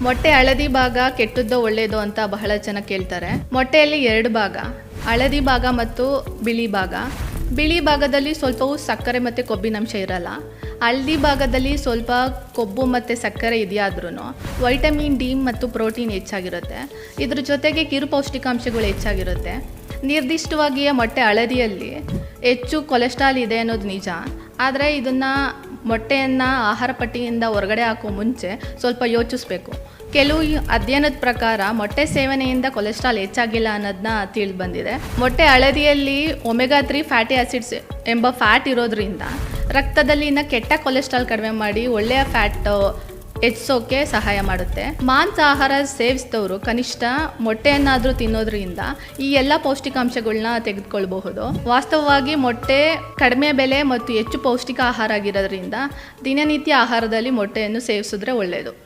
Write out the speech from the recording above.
ಮೊಟ್ಟೆ ಹಳದಿ ಭಾಗ ಕೆಟ್ಟದ್ದೋ ಒಳ್ಳೇದೋ ಅಂತ ಬಹಳ ಜನ ಕೇಳ್ತಾರೆ. ಮೊಟ್ಟೆಯಲ್ಲಿ ಎರಡು ಭಾಗ, ಹಳದಿ ಭಾಗ ಮತ್ತು ಬಿಳಿ ಭಾಗ. ಬಿಳಿ ಭಾಗದಲ್ಲಿ ಸ್ವಲ್ಪವೂ ಸಕ್ಕರೆ ಮತ್ತು ಕೊಬ್ಬಿನಂಶ ಇರಲ್ಲ. ಹಳದಿ ಭಾಗದಲ್ಲಿ ಸ್ವಲ್ಪ ಕೊಬ್ಬು ಮತ್ತು ಸಕ್ಕರೆ ಇದೆಯಾದ್ರೂ ವೈಟಮಿನ್ ಡಿ ಮತ್ತು ಪ್ರೋಟೀನ್ ಹೆಚ್ಚಾಗಿರುತ್ತೆ. ಇದ್ರ ಜೊತೆಗೆ ಕಿರು ಪೌಷ್ಟಿಕಾಂಶಗಳು ಹೆಚ್ಚಾಗಿರುತ್ತೆ. ನಿರ್ದಿಷ್ಟವಾಗಿಯೇ ಮೊಟ್ಟೆ ಹಳದಿಯಲ್ಲಿ ಹೆಚ್ಚು ಕೊಲೆಸ್ಟ್ರಾಲ್ ಇದೆ ಅನ್ನೋದು ನಿಜ. ಆದರೆ ಇದನ್ನು ಮೊಟ್ಟೆಯನ್ನು, ಆಹಾರ ಪಟ್ಟಿಯಿಂದ ಹೊರಗಡೆ ಹಾಕೋ ಮುಂಚೆ ಸ್ವಲ್ಪ ಯೋಚಿಸ್ಬೇಕು. ಕೆಲವು ಅಧ್ಯಯನದ ಪ್ರಕಾರ ಮೊಟ್ಟೆ ಸೇವನೆಯಿಂದ ಕೊಲೆಸ್ಟ್ರಾಲ್ ಹೆಚ್ಚಾಗಿಲ್ಲ ಅನ್ನೋದನ್ನ ತಿಳಿದು ಬಂದಿದೆ. ಮೊಟ್ಟೆ ಹಳದಿಯಲ್ಲಿ ಒಮೆಗಾ ತ್ರೀ ಫ್ಯಾಟಿ ಆಸಿಡ್ಸ್ ಎಂಬ ಫ್ಯಾಟ್ ಇರೋದ್ರಿಂದ ರಕ್ತದಲ್ಲಿನ ಕೆಟ್ಟ ಕೊಲೆಸ್ಟ್ರಾಲ್ ಕಡಿಮೆ ಮಾಡಿ ಒಳ್ಳೆಯ ಫ್ಯಾಟ್ ಹೆಚ್ಚಿಸೋಕೆ ಸಹಾಯ ಮಾಡುತ್ತೆ. ಮಾಂಸ ಆಹಾರ ಸೇವಿಸಿದವರು ಕನಿಷ್ಠ ಮೊಟ್ಟೆಯನ್ನಾದರೂ ತಿನ್ನೋದ್ರಿಂದ ಈ ಎಲ್ಲ ಪೌಷ್ಟಿಕಾಂಶಗಳನ್ನ ತೆಗೆದುಕೊಳ್ಬಹುದು. ವಾಸ್ತವವಾಗಿ ಮೊಟ್ಟೆ ಕಡಿಮೆ ಬೆಲೆ ಮತ್ತು ಹೆಚ್ಚು ಪೌಷ್ಟಿಕ ಆಹಾರ ಆಗಿರೋದ್ರಿಂದ ದಿನನಿತ್ಯ ಆಹಾರದಲ್ಲಿ ಮೊಟ್ಟೆಯನ್ನು ಸೇವಿಸಿದ್ರೆ ಒಳ್ಳೆಯದು